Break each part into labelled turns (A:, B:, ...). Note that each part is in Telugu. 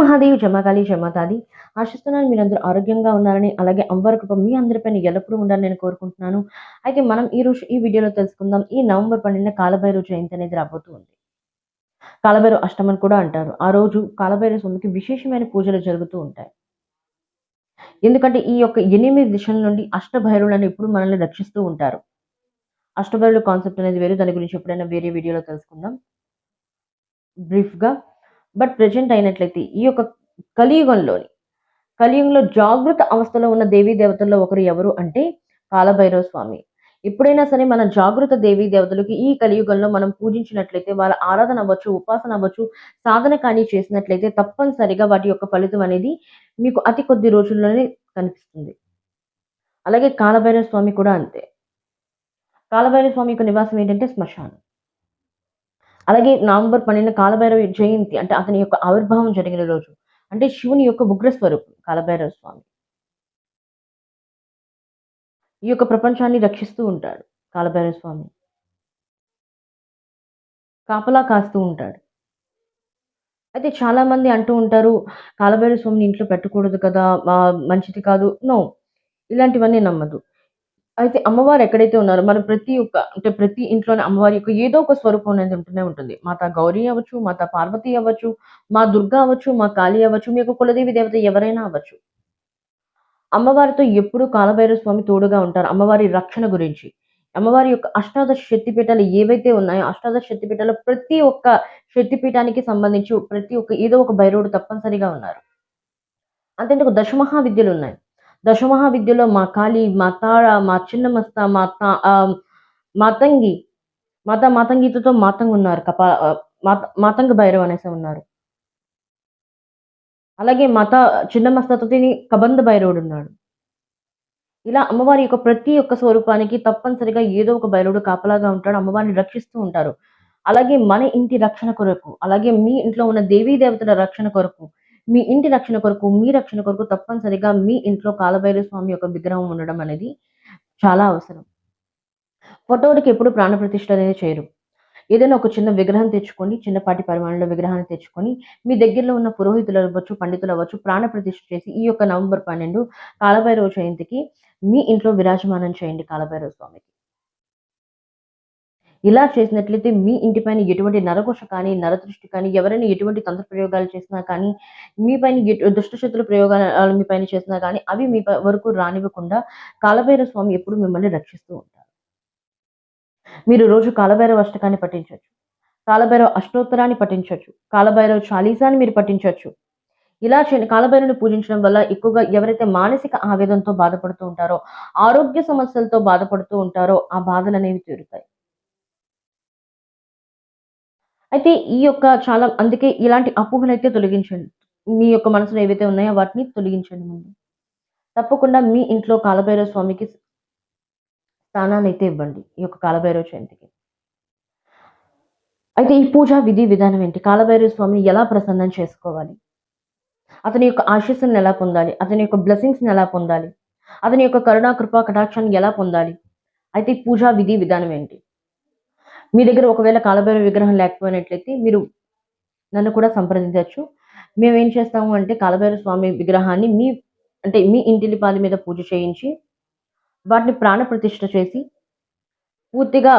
A: మహాదేవ్ జమగాలి జమగాలి. ఆశిస్తున్నాను మీరందరూ ఆరోగ్యంగా ఉన్నారని అలాగే అమ్మవారి కృప మీ అందరిపైన ఎల్లప్పుడూ ఉండాలని నేను కోరుకుంటున్నాను. అయితే మనం ఈ రోజు ఈ వీడియోలో తెలుసుకుందాం. ఈ నవంబర్ పన్నెండున కాలభైరవ జయంతి అనేది రాబోతూ ఉంది. కాలభైరవ అష్టమని కూడా అంటారు. ఆ రోజు కాలభైరవ స్వామికి విశేషమైన పూజలు జరుగుతూ ఉంటాయి. ఎందుకంటే ఈ యొక్క ఎనిమిది దిశల నుండి అష్టభైరులను ఎప్పుడు మనల్ని రక్షిస్తూ ఉంటారు. అష్టభైరుడు కాన్సెప్ట్ అనేది వేరు. దాని గురించి ఎప్పుడైనా వేరే వీడియోలో తెలుసుకుందాం. బ్రీఫ్గా బట్ ప్రజెంట్ అయినట్లయితే ఈ యొక్క కలియుగంలోని కలియుగంలో జాగృత అవస్థలో ఉన్న దేవీ దేవతల్లో ఒకరు ఎవరు అంటే కాలభైరవ స్వామి. ఎప్పుడైనా సరే మన జాగృత దేవీ దేవతలకి ఈ కలియుగంలో మనం పూజించినట్లయితే వాళ్ళ ఆరాధన అవ్వచ్చు ఉపాసన అవ్వచ్చు సాధన కానీ చేసినట్లయితే తప్పనిసరిగా వాటి యొక్క ఫలితం అనేది మీకు అతి కొద్ది రోజుల్లోనే కనిపిస్తుంది. అలాగే కాలభైరవ స్వామి కూడా అంతే. కాలభైరవ స్వామి యొక్క నివాసం ఏంటంటే శ్మశానం. అలాగే నవంబర్ పన్నెండు కాలభైరవ జయంతి అంటే అతని యొక్క ఆవిర్భావం జరిగిన రోజు. అంటే శివుని యొక్క ఉగ్ర స్వరూపం కాలభైరవ స్వామి. ఈ యొక్క ప్రపంచాన్ని రక్షిస్తూ ఉంటాడు కాలభైరవ స్వామి. కాపలా కాస్తూ ఉంటాడు. అయితే చాలామంది అంటూ ఉంటారు కాలభైరవ స్వామిని ఇంట్లో పెట్టకూడదు కదా మంచిది కాదు. నో ఇలాంటివన్నీ నమ్మదు. అయితే అమ్మవారు ఎక్కడైతే ఉన్నారో మనం ప్రతి ఒక్క అంటే ప్రతి ఇంట్లోనే అమ్మవారి యొక్క ఏదో ఒక స్వరూపం అనేది ఉంటూనే ఉంటుంది. మాత గౌరీ అవ్వచ్చు మాత పార్వతి అవ్వచ్చు మా దుర్గా అవ్వచ్చు మా కాళీ అవ్వచ్చు మీ యొక్క కులదేవి దేవత ఎవరైనా అవ్వచ్చు. అమ్మవారితో ఎప్పుడూ కాలభైరవ స్వామి తోడుగా ఉంటారు. అమ్మవారి రక్షణ గురించి. అమ్మవారి యొక్క అష్టాదశ శక్తిపీఠాలు ఏవైతే ఉన్నాయో అష్టాదశ శక్తిపీఠాలు ప్రతి ఒక్క శక్తిపీఠానికి సంబంధించి ప్రతి ఒక్క ఏదో ఒక భైరవుడు తప్పనిసరిగా ఉన్నారు. అంతేందుకు దశమహా విద్యలు ఉన్నాయి. దశమహా విద్యలో మా కాళీ మా తాళ మా చిన్నమస్త మా తా- మాతంగి మాత మాతంగితో మాతంగ్ ఉన్నారు కపా మాత మాతంగ భైరవ్ అనేసి ఉన్నారు. అలాగే మాత చిన్నమస్తతోని కబంధ భైరవుడు ఉన్నాడు. ఇలా అమ్మవారి యొక్క ప్రతి ఒక్క స్వరూపానికి తప్పనిసరిగా ఏదో ఒక భైరవుడు కాపలాగా ఉంటాడు అమ్మవారిని రక్షిస్తూ ఉంటారు. అలాగే మన ఇంటి రక్షణ కొరకు అలాగే మీ ఇంట్లో ఉన్న దేవీ దేవతల రక్షణ కొరకు మీ ఇంటి రక్షణ కొరకు మీ రక్షణ కొరకు తప్పనిసరిగా మీ ఇంట్లో కాలభైరవ స్వామి యొక్క విగ్రహం ఉండడం అనేది చాలా అవసరం. ఫోటోలకి ఎప్పుడు ప్రాణప్రతిష్ఠ అనేది చేయరు. ఏదైనా ఒక చిన్న విగ్రహం తెచ్చుకొని చిన్నపాటి పరిమాణంలో విగ్రహాన్ని తెచ్చుకొని మీ దగ్గరలో ఉన్న పురోహితులు అవ్వచ్చు పండితులు అవ్వచ్చు ప్రాణప్రతిష్ఠ చేసి ఈ యొక్క నవంబర్ పన్నెండు కాలభైరవ జయంతికి మీ ఇంట్లో విరాజమానం చేయండి కాలభైరవ స్వామికి. ఇలా చేసినట్లయితే మీ ఇంటిపైన ఎటువంటి నరకుష కానీ నరదృష్టి కానీ ఎవరైనా ఎటువంటి తంత్ర ప్రయోగాలు చేసినా కానీ మీ పైన దుష్టశక్తుల ప్రయోగాలు మీ పైన చేసినా కానీ అవి మీ వరకు రానివ్వకుండా కాలభైరవ స్వామి ఎప్పుడు మిమ్మల్ని రక్షిస్తూ ఉంటారు. మీరు రోజు కాలభైరవ అష్టకాన్ని పఠించవచ్చు. కాలభైరవ అష్టోత్తరాన్ని పఠించవచ్చు. కాలభైరవ చాలీసాన్ని మీరు పఠించవచ్చు. ఇలా చేయండి కాలభైరవుని పూజించడం వల్ల ఎక్కువగా ఎవరైతే మానసిక ఆవేదంతో బాధపడుతూ ఉంటారో ఆరోగ్య సమస్యలతో బాధపడుతూ ఉంటారో ఆ బాధలు అనేవి తీరుతాయి. అయితే ఈ యొక్క చాలా అందుకే ఇలాంటి అపోహలు అయితే తొలగించండి. మీ యొక్క మనసులో ఏవైతే ఉన్నాయో వాటిని తొలగించండి ముందు. తప్పకుండా మీ ఇంట్లో కాలభైరవ స్వామికి స్థానాన్ని అయితే ఇవ్వండి ఈ యొక్క కాలభైరవ జయంతికి. అయితే ఈ పూజా విధి విధానం ఏంటి? కాలభైరవ స్వామిని ఎలా ప్రసన్నం చేసుకోవాలి? అతని యొక్క ఆశీస్సులను ఎలా పొందాలి? అతని యొక్క బ్లెస్సింగ్స్ని ఎలా పొందాలి? అతని యొక్క కరుణా కృపా కటాక్షాన్ని ఎలా పొందాలి? అయితే ఈ పూజా విధి విధానం ఏంటి? మీ దగ్గర ఒకవేళ కాలభైరవ విగ్రహం లేకపోయినట్లయితే మీరు నన్ను కూడా సంప్రదించవచ్చు. మేము ఏం చేస్తాము అంటే కాలభైరవ స్వామి విగ్రహాన్ని మీ అంటే మీ ఇంటిలిపాది మీద పూజ చేయించి వాటిని ప్రాణ ప్రతిష్ఠ చేసి పూర్తిగా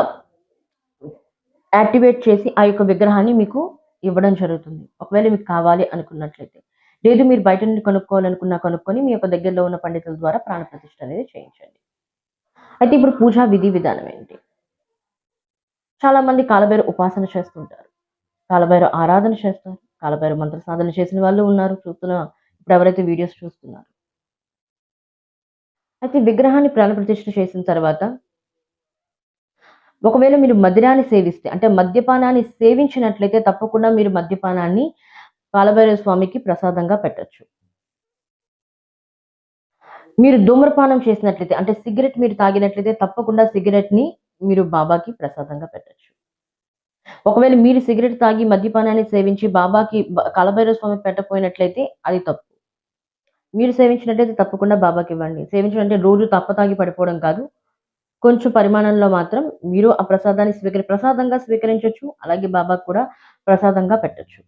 A: యాక్టివేట్ చేసి ఆ యొక్క విగ్రహాన్ని మీకు ఇవ్వడం జరుగుతుంది. ఒకవేళ మీకు కావాలి అనుకున్నట్లయితే. లేదు మీరు బయట నుండి కొనుక్కోవాలనుకున్నా కొనుక్కొని మీ యొక్క దగ్గరలో ఉన్న పండితుల ద్వారా ప్రాణ ప్రతిష్ఠ అనేది చేయించండి. అయితే ఇప్పుడు పూజా విధి విధానం ఏంటి? చాలా మంది కాలభైర ఉపాసన చేస్తుంటారు. కాలభైరు ఆరాధన చేస్తారు. కాలభైరు మంత్ర సాధన చేసిన వాళ్ళు ఉన్నారు. చూస్తున్న ఇప్పుడు ఎవరైతే వీడియోస్ చూస్తున్నారు. అయితే విగ్రహాన్ని ప్రాణప్రతిష్ఠ చేసిన తర్వాత ఒకవేళ మీరు మదిరాన్ని సేవిస్తే అంటే మద్యపానాన్ని సేవించినట్లయితే తప్పకుండా మీరు మద్యపానాన్ని కాలభైరవ స్వామికి ప్రసాదంగా పెట్టొచ్చు. మీరు ధూమ్రపానం చేసినట్లయితే అంటే సిగరెట్ మీరు తాగినట్లయితే తప్పకుండా సిగరెట్ని మీరు బాబాకి ప్రసాదంగా పెట్టచ్చు. ఒకవేళ మీరు సిగరెట్ తాగి మద్యపానాన్ని సేవించి బాబాకి కాలభైరవ స్వామి పెట్టపోయినట్లయితే అది తప్పు. మీరు సేవించినట్లయితే తప్పకుండా బాబాకి ఇవ్వండి. సేవించడం అంటే రోజు తప్ప తాగి పడిపోవడం కాదు. కొంచెం పరిమాణంలో మాత్రం మీరు ఆ ప్రసాదాన్ని స్వీకరి ప్రసాదంగా స్వీకరించవచ్చు అలాగే బాబాకు కూడా ప్రసాదంగా పెట్టచ్చు.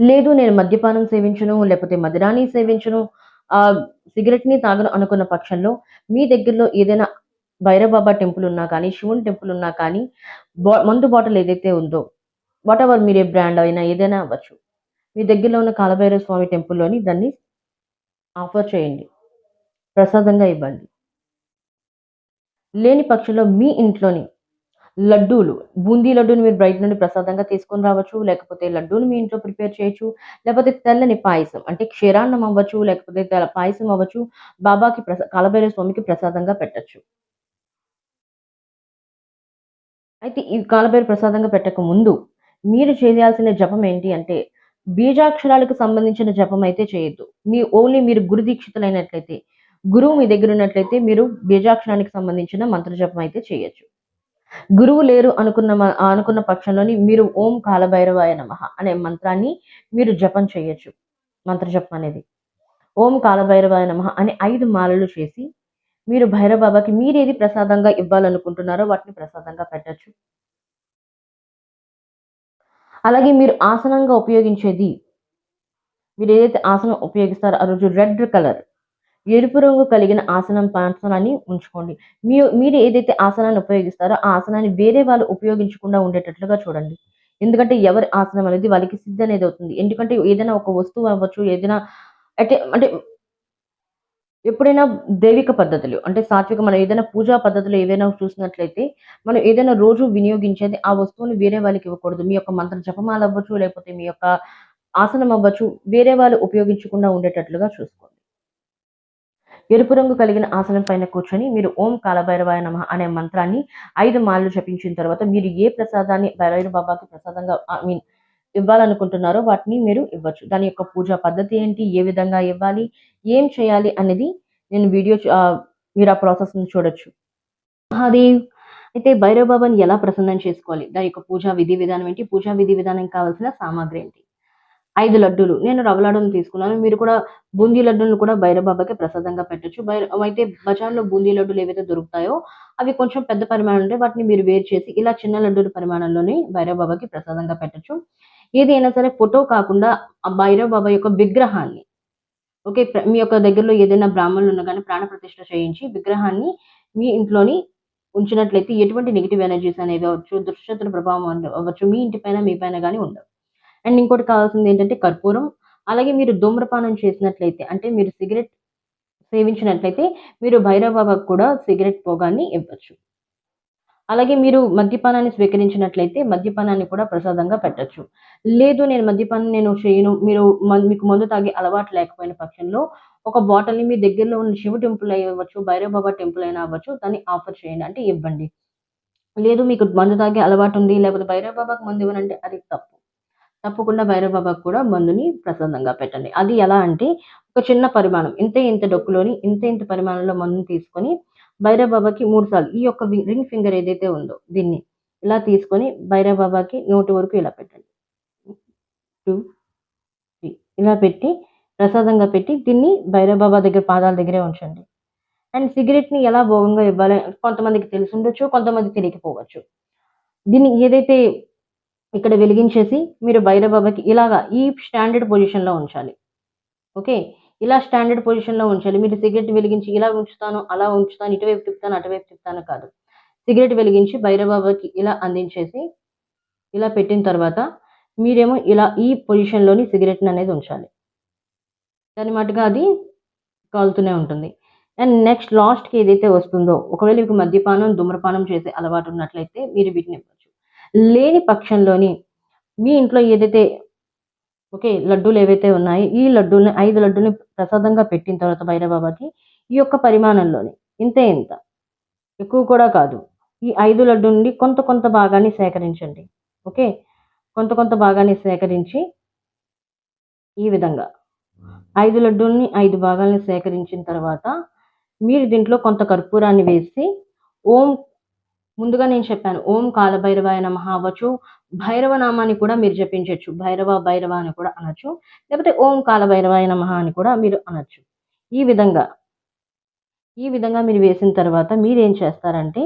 A: లేదు నేను మద్యపానం సేవించను లేకపోతే మదిరాన్ని సేవించను ఆ సిగరెట్ని తాగను అనుకున్న పక్షంలో మీ దగ్గరలో ఏదైనా భైరవబాబా టెంపుల్ ఉన్నా కానీ శివుని టెంపుల్ ఉన్నా కానీ బా మందు బాటిల్ ఏదైతే ఉందో వాట్ ఎవర్ మీరు ఏ బ్రాండ్ అయినా ఏదైనా అవ్వచ్చు. మీ దగ్గరలో ఉన్న కాలభైరవ స్వామి టెంపుల్లోని దాన్ని ఆఫర్ చేయండి. ప్రసాదంగా ఇవ్వండి. లేని పక్షంలో మీ ఇంట్లోని లడ్డూలు బూందీ లడ్డూని మీరు బయట నుండి ప్రసాదంగా తీసుకొని రావచ్చు లేకపోతే లడ్డూని మీ ఇంట్లో ప్రిపేర్ చేయొచ్చు లేకపోతే తెల్లని పాయసం అంటే క్షీరాన్నం అవ్వచ్చు లేకపోతే తెల్ల పాయసం అవ్వచ్చు బాబాకి ప్రసా కాలభైరవ స్వామికి ప్రసాదంగా పెట్టచ్చు. అయితే ఈ కాలభైరు ప్రసాదంగా పెట్టక ముందు మీరు చేయాల్సిన జపం ఏంటి అంటే బీజాక్షరాలకు సంబంధించిన జపం అయితే చేయొద్దు. మీ ఓన్లీ మీరు గురు దీక్షితులైనట్లయితే గురువు మీ దగ్గర ఉన్నట్లయితే మీరు బీజాక్షరానికి సంబంధించిన మంత్ర జపం అయితే చేయొచ్చు. గురువు లేరు అనుకున్న మ- అనుకున్న పక్షంలోని మీరు ఓం కాలభైరవాయ నమః అనే మంత్రాన్ని మీరు జపం చేయొచ్చు. మంత్ర జపం అనేది. ఓం కాలభైరవాయ నమః అనే ఐదు మాలలు చేసి మీరు భైరబాబాకి మీరేది మీరు ఏది ప్రసాదంగా ఇవ్వాలనుకుంటున్నారో వాటిని ప్రసాదంగా పెట్టచ్చు. అలాగే మీరు ఆసనంగా ఉపయోగించేది మీరు ఏదైతే ఆసనం ఉపయోగిస్తారో ఆ రోజు రెడ్ కలర్ ఎరుపు రంగు కలిగిన ఆసనం ఆసనాన్ని ఉంచుకోండి. మీ మీరు ఏదైతే ఆసనాన్ని ఉపయోగిస్తారో ఆ ఆసనాన్ని వేరే వాళ్ళు ఉపయోగించకుండా ఉండేటట్లుగా చూడండి. ఎందుకంటే ఎవరి ఆసనం అనేది వాళ్ళకి సిద్ధ అనేది అవుతుంది. ఎందుకంటే ఏదైనా ఒక వస్తువు అవ్వచ్చు ఏదైనా అంటే అంటే ఎప్పుడైనా దైవిక పద్ధతులు అంటే సాత్విక మనం ఏదైనా పూజా పద్ధతులు ఏదైనా చూసినట్లయితే మనం ఏదైనా రోజు వినియోగించేది ఆ వస్తువుని వేరే వాళ్ళకి ఇవ్వకూడదు. మీ యొక్క మంత్ర జపమాల అవ్వచ్చు లేకపోతే మీ యొక్క ఆసనం అవ్వచ్చు వేరే వాళ్ళు ఉపయోగించకుండా ఉండేటట్లుగా చూసుకోండి. ఎరుపు రంగు కలిగిన ఆసనం పైన కూర్చొని మీరు ఓం కాలభైరవాయ నమ అనే మంత్రాన్ని ఐదు మాలలు జపించిన తర్వాత మీరు ఏ ప్రసాదాన్ని భైరవ బాబాకి ప్రసాదంగా ఐ మీన్ ఇవ్వాలనుకుంటున్నారో వాటిని మీరు ఇవ్వచ్చు. దాని యొక్క పూజా పద్ధతి ఏంటి? ఏ విధంగా ఇవ్వాలి? ఏం చేయాలి అనేది నేను వీడియో మీరు ఆ ప్రాసెస్ని చూడొచ్చు. మహాదేవ్ అయితే భైరవ బాబాని ఎలా ప్రసన్నం చేసుకోవాలి? దాని యొక్క పూజా విధి విధానం ఏంటి? పూజా విధి విధానం కావాల్సిన సామాగ్రి ఏంటి? ఐదు లడ్డూలు. నేను రవ్వ లడ్డూలు తీసుకున్నాను. మీరు కూడా బూందీ లడ్డూలను కూడా భైరవ బాబాకి ప్రసాదంగా పెట్టచ్చు. భైర అయితే బజార్లో బూందీ లడ్డూలు ఏవైతే దొరుకుతాయో అవి కొంచెం పెద్ద పరిమాణం ఉంటే వాటిని మీరు వేరు చేసి ఇలా చిన్న లడ్డూల పరిమాణంలోనే భైరవ బాబాకి ప్రసాదంగా పెట్టచ్చు. ఏదైనా సరే ఫోటో కాకుండా ఆ భైరవ బాబా యొక్క విగ్రహాన్ని ఓకే మీ యొక్క దగ్గరలో ఏదైనా బ్రాహ్మణులు ఉన్నా కానీ ప్రాణ ప్రతిష్ఠ చేయించి విగ్రహాన్ని మీ ఇంట్లోని ఉంచినట్లయితే ఎటువంటి నెగిటివ్ ఎనర్జీస్ అనేవి అవ్వచ్చు దుష్టతుల ప్రభావం అవ్వచ్చు మీ ఇంటి పైన మీ పైన కానీ ఉండవు. అండ్ ఇంకోటి కావాల్సింది ఏంటంటే కర్పూరం. అలాగే మీరు ధూమ్రపానం చేసినట్లయితే అంటే మీరు సిగరెట్ సేవించినట్లయితే మీరు భైరవ బాబాకు కూడా సిగరెట్ పోగాన్ని ఇవ్వచ్చు. అలాగే మీరు మద్యపానాన్ని స్వీకరించినట్లయితే మద్యపానాన్ని కూడా ప్రసాదంగా పెట్టచ్చు. లేదు నేను మద్యపానం నేను చేయను మీరు మ- మీకు మందు తాగే అలవాటు లేకపోయిన పక్షంలో ఒక బాటిల్ని మీ దగ్గరలో ఉన్న శివ టెంపుల్ అయ్యవచ్చు భైరవ బాబా టెంపుల్ అయినా అవ్వచ్చు దాన్ని ఆఫర్ చేయండి అంటే ఇవ్వండి. లేదు మీకు మందు తాగే అలవాటు ఉంది లేకపోతే భైరవబాబాకి మందు ఇవ్వనంటే అది తప్పు. తప్పకుండా భైరవబాబాకు కూడా మందుని ప్రసాదంగా పెట్టండి. అది ఎలా అంటే ఒక చిన్న పరిమాణం ఇంత ఇంత డొక్కులోని ఇంత ఇంత పరిమాణంలో మందుని తీసుకొని భైరవ బాబాకి మూడు సార్లు. ఈ యొక్క రింగ్ ఫింగర్ ఏదైతే ఉందో దీన్ని ఇలా తీసుకొని భైరవ బాబాకి నోటి వరకు ఇలా పెట్టండి. Two three. ఇలా పెట్టి ప్రసాదంగా పెట్టి దీన్ని భైరవ బాబా దగ్గర పాదాల దగ్గరే ఉంచండి. అండ్ సిగరెట్ని ఎలా భోగంగా ఇవ్వాలి? కొంతమందికి తెలిసి ఉండొచ్చు కొంతమంది తెలియకపోవచ్చు. దీన్ని ఏదైతే ఇక్కడ వెలిగించేసి మీరు భైరవ బాబాకి ఇలాగా ఈ స్టాండర్డ్ పొజిషన్లో ఉంచాలి. ఓకే? ఇలా స్టాండర్డ్ పొజిషన్లో ఉంచాలి మీరు సిగరెట్ వెలిగించి ఇలా ఉంచుతాను అలా ఉంచుతాను ఇటువైపు తిప్పుతాను అటువైపు తిప్పుతాను కాదు. సిగరెట్ వెలిగించి భైరబాబాకి ఇలా అందించేసి ఇలా పెట్టిన తర్వాత మీరేమో ఇలా ఈ పొజిషన్లోని సిగరెట్ని అనేది ఉంచాలి. దాని మటుగా అది కాలుతూనే ఉంటుంది. అండ్ నెక్స్ట్ లాస్ట్కి ఏదైతే వస్తుందో ఒకవేళ మీకు మద్యపానం ధూమ్రపానం చేసే అలవాటు ఉన్నట్లయితే మీరు వీటిని ఇవ్వచ్చు. లేని పక్షంలోని మీ ఇంట్లో ఏదైతే ఓకే లడ్డూలు ఏవైతే ఉన్నాయో ఈ లడ్డూని ఐదు లడ్డూని ప్రసాదంగా పెట్టిన తర్వాత భైరబాబాకి ఈ యొక్క పరిమాణంలోని ఇంతే ఇంత. ఎక్కువ కూడా కాదు. ఈ ఐదు లడ్డు నుండి కొంత కొంత భాగాన్ని సేకరించండి. ఓకే కొంత కొంత భాగాన్ని సేకరించి ఈ విధంగా. ఐదు లడ్డూల్ని ఐదు భాగాల్ని సేకరించిన తర్వాత మీరు దీంట్లో కొంత కర్పూరాన్ని వేసి ఓం ముందుగా నేను చెప్పాను ఓం కాలభైరవాయ నమః అవ్వచ్చు. భైరవ నామాన్ని కూడా మీరు జపించవచ్చు భైరవ భైరవ అని కూడా అనొచ్చు. లేకపోతే ఓం కాలభైరవాయ మహా అని కూడా మీరు అనొచ్చు. ఈ విధంగా ఈ విధంగా మీరు వేసిన తర్వాత మీరు ఏం చేస్తారంటే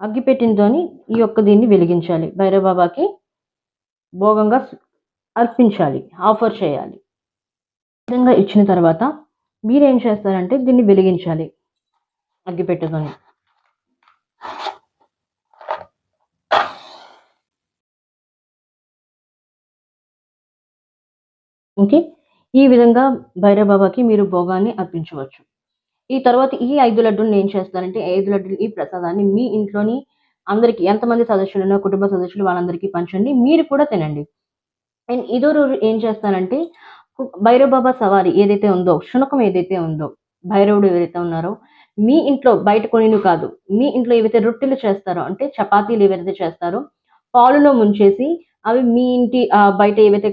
A: అగ్గిపెట్టినతోని ఈ యొక్క దీన్ని వెలిగించాలి. భైరవ బాబాకి భోగంగా అర్పించాలి. ఆఫర్ చేయాలి. ఈ విధంగా ఇచ్చిన తర్వాత మీరు ఏం చేస్తారంటే దీన్ని వెలిగించాలి. అగ్గిపెట్టుకొని ఓకే? ఈ విధంగా భైరవబాబాకి మీరు భోగాన్ని అర్పించవచ్చు. ఈ తర్వాత ఈ ఐదు లడ్డూలను ఏం చేస్తారంటే ఐదు లడ్డూలు ఈ ప్రసాదాన్ని మీ ఇంట్లోని అందరికి ఎంతమంది సదస్సులు ఉన్నా కుటుంబ సదస్సులు వాళ్ళందరికీ పంచండి మీరు కూడా తినండి. అండ్ ఇదో రోజు ఏం చేస్తారంటే భైరవ బాబా సవారి ఏదైతే ఉందో శునకం ఏదైతే ఉందో భైరవుడు ఏదైతే ఉన్నారో మీ ఇంట్లో బయట కొనిను కాదు మీ ఇంట్లో ఏవైతే రొట్టెలు చేస్తారో అంటే చపాతీలు ఏవైతే చేస్తారో పాలులో ముంచేసి అవి మీ ఇంటి బయట ఏవైతే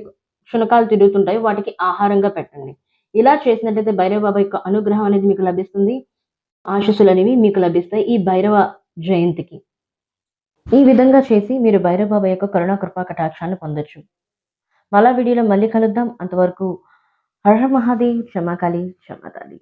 A: శునకాలు తిరుగుతుంటాయి వాటికి ఆహారంగా పెట్టండి. ఇలా చేసినట్లయితే భైరవ బాబా యొక్క అనుగ్రహం అనేది మీకు లభిస్తుంది. ఆశస్సులు అనేవి మీకు లభిస్తాయి ఈ భైరవ జయంతికి. ఈ విధంగా చేసి మీరు భైరవ బాబా యొక్క కరుణా కృపా కటాక్షాన్ని పొందొచ్చు. మళ్ళా వీడియోలో మళ్ళీ కలుద్దాం. అంతవరకు హర మహాదేవ్ క్షమాకాళి క్షమాతాలి